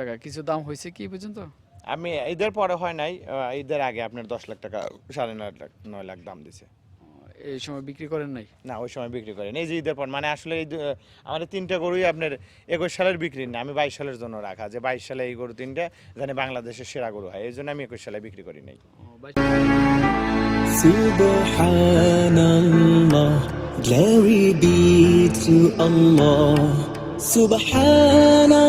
টাকা কিছু দাম হয়েছে কি পর্যন্ত? আমি ঈদের পরে হয় নাই ঈদের আগে আপনার দশ লাখ টাকা সাড়ে নয় লাখ নয় লাখ দাম দিছে। এই সময় বিক্রি করেন নাই? না ওই সময় বিক্রি করেন এই যে ঈদের পর মানে আসলে এই আমাদের তিনটা গরুই আপনার একুশ সালের বিক্রি না আমি বাইশ সালের জন্য রাখা যে বাইশ সালে এই গরু তিনটা জানি বাংলাদেশের সেরা গরু হয় এই জন্য আমি একুশ সালে বিক্রি করি নাই। glory be to Allah. Subhanallah,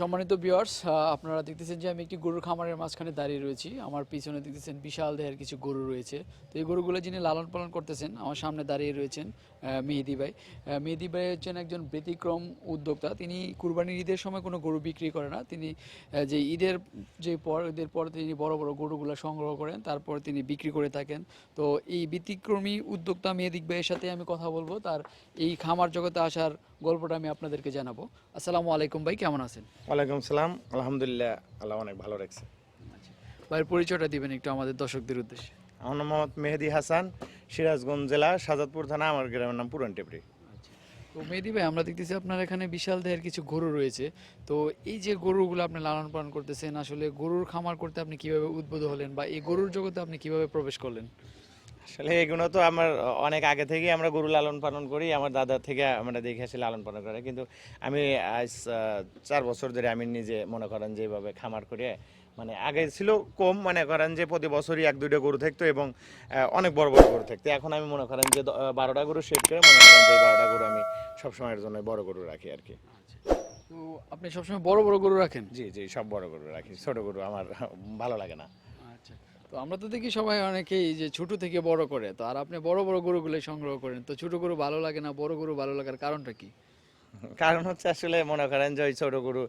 সম্মানিত বিয়ার্স আপনারা দেখতেছেন যে আমি একটি গরুর খামারের মাঝখানে দাঁড়িয়ে রয়েছি। আমার পিছনে দেখতেছেন বিশাল দেহের কিছু গরু রয়েছে। তো এই গরুগুলো যিনি লালন পালন করতেছেন, আমার সামনে দাঁড়িয়ে রয়েছেন মেহেদি ভাই। মেহেদি ভাই হচ্ছেন একজন ব্যতিক্রম উদ্যোক্তা। তিনি কুরবানির ঈদের সময় কোনো গরু বিক্রি করে না। তিনি যে ঈদের, যে পর, ঈদের পর তিনি বড় বড় গরুগুলো সংগ্রহ করেন, তারপর তিনি বিক্রি করে থাকেন। তো এই ব্যতিক্রমী উদ্যোক্তা মেহেদিক ভাইয়ের সাথে আমি কথা বলব। তার এই খামার জগতে আসার গল্পটা আমি আপনাদেরকে জানাব। আসসালামু আলাইকুম ভাই কেমন আছেন? ওয়ালাইকুম সালাম আলহামদুলিল্লাহ আল্লাহ অনেক ভালো রাখছে। ভাইয়ের পরিচয়টা দিবেন একটু আমাদের দর্শকদের উদ্দেশ্যে। আমার নাম মোহাম্মদ মেহেদি হাসান সিরাজগঞ্জ জেলা সাজাদপুর থানা আমার গ্রামের নাম পুরান টেপরি। তো মেহেদি ভাই আমরা দেখতেছি আপনার এখানে বিশাল দেহের কিছু গরু রয়েছে। তো এই যে গরুগুলো আপনি লালন পালন করতেছেন আসলে গরুর খামার করতে আপনি কীভাবে উদ্বুদ্ধ হলেন বা এই গরুর জগতে আপনি কীভাবে প্রবেশ করলেন? আসলে এগুলো তো আমার অনেক আগে থেকেই আমরা গরু লালন পালন করি আমার দাদার থেকে আমরা দেখে আসি লালন পালন করে। কিন্তু আমি আজ চার বছর ধরে আমি নিজে মনে করেন যেভাবে খামার করে মানে আগে ছিল কম মনে করেন যে প্রতি বছরই এক দুইটা গরু থাকতো এবং অনেক বড় বড় গরু থাকতো। এখন আমি মনে করেন যে বারোটা গরু সেট করে মনে করেন যে বারোটা গরু আমি সবসময়ের জন্য বড় গরু রাখি আর কি। তো আপনি সবসময় বড় বড় গরু রাখেন? জি জি সব বড় গরু রাখি। ছোট গরু আমার ভালো লাগে না। আচ্ছা তো আমরা তো দেখি সবাই অনেকেই যে ছোট থেকে বড় করে, তো আর আপনি বড় বড় গরুগুলো সংগ্রহ করেন, তো ছোট গরু ভালো লাগে না বড় গরু ভালো লাগার কারণটা কি? কারণ হচ্ছে আসলে মনে করেন যে ওই ছোট গরু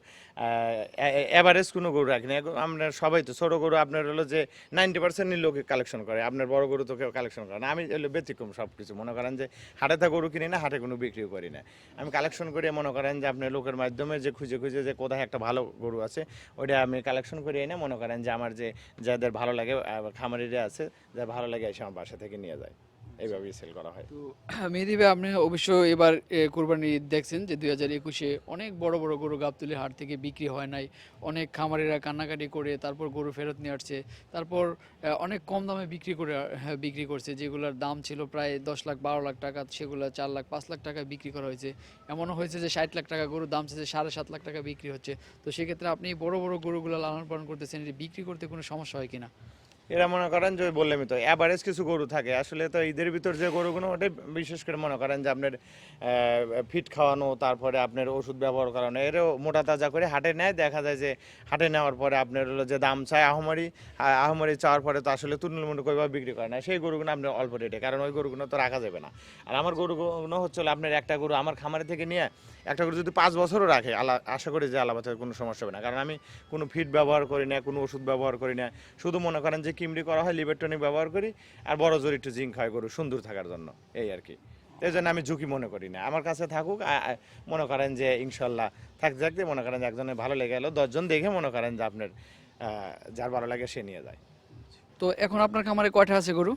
এভারেজ কোনো গরু রাখি না এখন আপনার সবাই তো ছোট গরু, আপনার হলো যে নাইনটি পার্সেন্ট লোকে কালেকশন করে, আপনার বড় গরু তো কেউ কালেকশন করে না। আমি হলো ব্যতিক্রম সব কিছু মনে করেন যে হাটে থা গরু কিনি না, হাটে কোনো বিক্রিও করি না। আমি কালেকশন করে মনে করেন যে আপনার লোকের মাধ্যমে যে খুঁজে খুঁজে যে কোথায় একটা ভালো গরু আছে, ওইটা আমি কালেকশন করে এনে মনে করেন যে আমার যে যাদের ভালো লাগে খামারিরা আছে যা ভালো লাগে এসে আমার বাসা থেকে নিয়ে যায়। এইভাবেই সেল করা হয়। তো মেহেদি ভাই আপনি অবশ্য এবার কোরবানি দেখছেন যে দুই হাজার একুশে অনেক বড় বড় গরু গাবতলি হাট থেকে বিক্রি হয় নাই। অনেক খামারিরা কান্নাকাটি করে তারপর গরু ফেরত নিয়ে আসছে। তারপর অনেক কম দামে বিক্রি করে হ্যাঁ, বিক্রি করছে। যেগুলোর দাম ছিল প্রায় দশ লাখ বারো লাখ টাকা সেগুলো চার লাখ পাঁচ লাখ টাকা বিক্রি করা হয়েছে। এমনও হয়েছে যে ষাট লাখ টাকা গরুর দাম চেয়েছে সাড়ে সাত লাখ টাকা বিক্রি হচ্ছে। তো সেক্ষেত্রে আপনি বড় বড় গরুগুলো লালন পালন করতেছেন এটি বিক্রি করতে কোনো সমস্যা হয় কিনা? এরা মনে করেন যে বললামই তো অ্যাভারেজ কিছু গরু থাকে। আসলে তো ঈদের ভিতর যে গরুগুলো, ওটাই বিশেষ করে মনে করেন যে আপনার ফিট খাওয়ানো, তারপরে আপনার ওষুধ ব্যবহার করানো, এরও মোটা তাজা করে হাটে নেয়। দেখা যায় যে হাটে নেওয়ার পরে আপনার হলো যে দাম চায় আহমারি আহমারি চাওয়ার পরে তো আসলে তুলনামূলক ওইভাবে বিক্রি করে না। সেই গরুগুলো আপনার অল্প রেটে কারণ ওই গরুগুলো তো রাখা যাবে না। আর আমার গরুগুলো হচ্ছে আপনার একটা গরু আমার খামারে থেকে নিয়ে, একটা গরু যদি পাঁচ বছরও রাখে, আলা, আশা করি যে আলাদা কোনো সমস্যা হবে না। কারণ আমি কোনো ফিড ব্যবহার করি না, কোনো ওষুধ ব্যবহার করি না। শুধু মনে করেন যে কিমড়ি করা হয় লিভারটনিক ব্যবহার করি আর বড় জোর একটু জিঙ্ক হয় গরু সুন্দর থাকার জন্য। এই আর কি। এই জন্য আমি ঝুঁকি মনে করি না। আমার কাছে থাকুক মনে করেন যে ইনশাল্লাহ থাকতে থাকতে মনে করেন যে একজনের ভালো লেগে গেলো দশজন দেখে মনে করেন যে আপনার যার ভালো লাগে সে নিয়ে যায়। তো এখন আপনার খামারে কয়টা আছে গরু?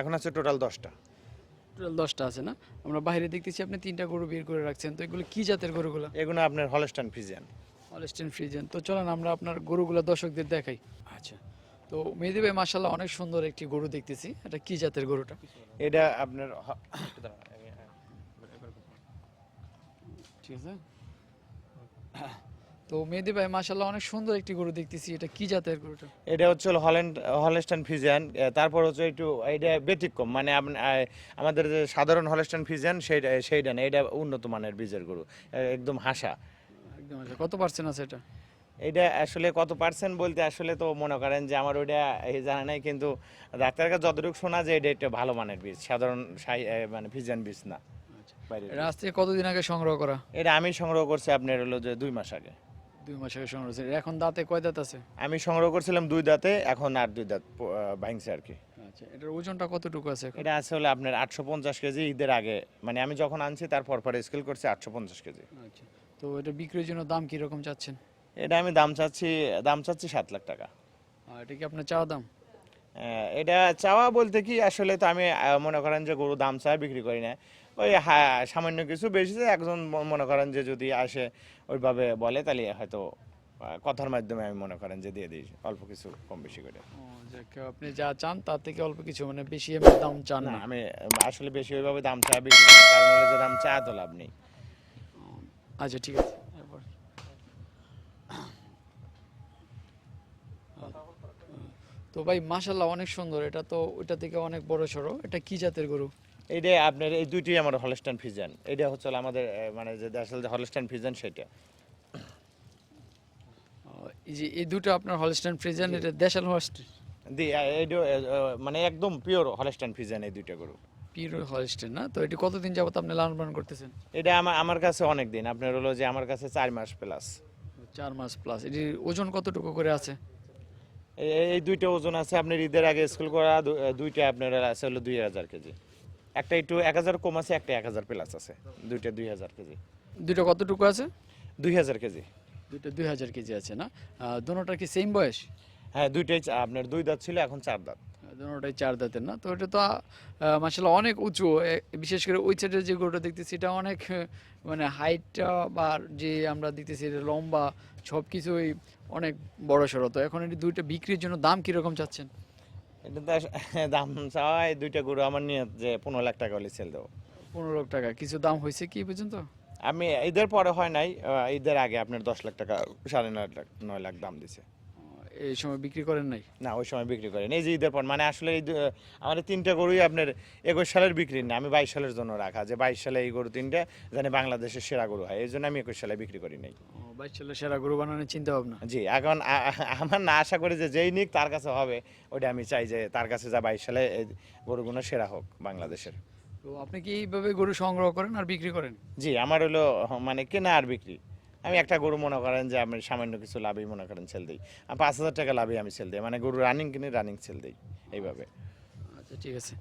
এখন আছে টোটাল দশটা। টোটাল দশটা আছে না? আমরা বাইরে দেখতেছি আপনি তিনটা গরু বের করে রাখছেন তো এগুলো কি জাতের গরুগুলো? এগুলো আপনার হলস্টান ফিজিয়ান অলস্টেন ফ্রিজেন তো চলেন আমরা আপনার গরুগুলো দর্শকদের দেখাই। আচ্ছা। তো মেহেদি ভাই মাসাল্লাহ অনেক সুন্দর একটি গরু দেখতেছি। এটা কি জাতের গরুটা? এটা আপনার ঠিক আছে। তো মেহেদি ভাই মাসাল্লাহ অনেক সুন্দর একটি গরু দেখতেছি। এটা কি জাতের গরুটা? এটা হচ্ছে হলো হল্যান্ড হলস্টান ফিজিয়ান। তারপর হচ্ছে একটু এটা ব্যতিক্রম। মানে আমাদের যে সাধারণ হলস্টান ফিজিয়ান সেইটা সেইটা না এটা উন্নত মানের বীজের গরু। একদম হাসা। একদম কত পার্সেন্ট আছে এটা? এটা আসলে কত পার্সেন্ট বলতে আসলে তো মনে করেন যে আমার ওইটা এই জানা নাই কিন্তু ডাক্তারের কাছে যতটুকু শোনা যায় এটা একটা ভালো মানের বীজ সাধারণ মানে ফিজিয়ান বীজ না। এটা আজ থেকে কতদিন আগে সংগ্রহ করা? এটা আমি সংগ্রহ করছি আপনার হলো যে দুই মাস আগে। দুই মাস আগে সংগ্রহ করেছেন। এখন দাঁতে কয় দাঁত আছে? আমি সংগ্রহ করছিলাম দুই দাঁতে এখন আর দুই দাঁত ভাঙছে আর কি। আচ্ছা এটার ওজনটা কতটুকু আছে এটা আছে হলো আপনার আটশো পঞ্চাশ কেজি ঈদের আগে মানে আমি যখন আনছি তারপর পরে স্কেল করছি আটশো পঞ্চাশ কেজি। আচ্ছা তো এটা বিক্রির জন্য দাম কি রকম চাচ্ছেন? এটা আমি দাম চাচ্ছি দাম চাচ্ছি সাত লাখ টাকা। এটা কি আপনার চাওয়া দাম? এটা চাওয়া বলতে কি আসলে তো আমি মনে করেন যে গরু দাম চাই বিক্রি করি না। ওই সামান্য কিছু বেশি যে একজন মনে করেন যে যদি আসে ওইভাবে বলে তাহলে হয়তো কথার মাধ্যমে আমি মনে করেন যে দিয়ে দিই অল্প কিছু কম বেশি করে। আপনি যা চান তার থেকে অল্প কিছু মানে বেশি দাম চান না আমি আসলে বেশি ওইভাবে দাম চা বিক্রি করি। কারণ হলো যে দাম চা তো লাভ নেই। আচ্ছা ঠিক আছে। তো ভাই মাশাল্লাহ অনেক সুন্দর। এটা তো ওইটা থেকে অনেক বড় সড়ো। এটা কি জাতের গরু? এইটা আপনার এই দুইটি আমার হলস্টান ফিজান এটা হচ্ছে আমাদের মানে যে আসলে যে হলস্টান ফিজান সেটা। যে এই দুটো আপনার হলস্টাইন ফ্রিজেন এটা দেশাল হস্ট দি এইটা মানে একদম পিওর হলস্টান ফিজান এই দুইটা গরু। পিওর হলস্টাইন না? তো এটি কতদিন যাবত আপনি লালন পালন করতেছেন? এটা আমার আমার কাছে অনেক দিন আপনার হলো যে আমার কাছে চার মাস প্লাস চার মাস প্লাস এটির ওজন কতটুকু করে আছে? এই দুইটা ওজন আছে আপনার ঈদের আগে স্কুল করা দুইটা আপনার আছে হলো দুই হাজার কেজি। একটা একটু এক হাজার কম আছে একটা এক হাজার প্লাস আছে। দুইটা দুই হাজার কেজি। দুইটা কতটুকু আছে? দুই হাজার কেজি। দুইটা দুই হাজার কেজি আছে না? দুটার কি সেম বয়স? হ্যাঁ দুইটাই আপনার দুই দাঁত ছিল এখন চার দাঁত। দুটোটাই চার দাঁতের না? তো এটা তো মাসাল্লাহ অনেক উঁচু। বিশেষ করে ওই সাইডের যে গরুটা দেখতেছি এটা অনেক মানে হাইটটা বা যে আমরা দেখতেছি এটা লম্বা সব কিছুই অনেক বড় সড়ো। তো এখন এটি দুইটা বিক্রির জন্য দাম কীরকম চাচ্ছেন? এটা তো দাম চাওয়াই দুইটা গরু আমার নিয়ে যে পনেরো লাখ টাকা হলে সেল দেবো। পনেরো লাখ টাকা। কিছু দাম হয়েছে কি পর্যন্ত? আমি ঈদের পরে হয় নাই ঈদের আগে আপনার দশ লাখ টাকা সাড়ে নয় লাখ নয় লাখ দাম দিছে। এই সময় বিক্রি করেন নাই? না ওই সময় বিক্রি করেন। এই যে ঈদের পর মানে আসলে এই এই তিনটা গরুই আপনার একুশ সালের বিক্রি না আমি বাইশ সালের জন্য রাখা যে বাইশ সালে এই গরু তিনটা জানি বাংলাদেশের সেরা গরু হয়। এই জন্য আমি একুশ সালে বিক্রি করি নাই। বাইশ সালে সেরা গরু বানানোর চিন্তা ভাবনা জি এখন আমার না আশা করি যে যেই নিক তার কাছে হবে। ওটা আমি চাই যে তার কাছে যা বাইশ সালে গরুগুলো সেরা হোক বাংলাদেশের। তো আপনি কি এইভাবে গরু সংগ্রহ করেন আর বিক্রি করেন? জি আমার হলো মানে কেনা আর বিক্রি। আমি একটা গরু মনে করেন যে আমি সামান্য কিছু লাভই মনে করেন সেল দিই। পাঁচ হাজার টাকা লাভই আমি সেল দিই। মানে গরু রানিং কিনে রানিং সেল দিই, এইভাবে। আচ্ছা ঠিক আছে।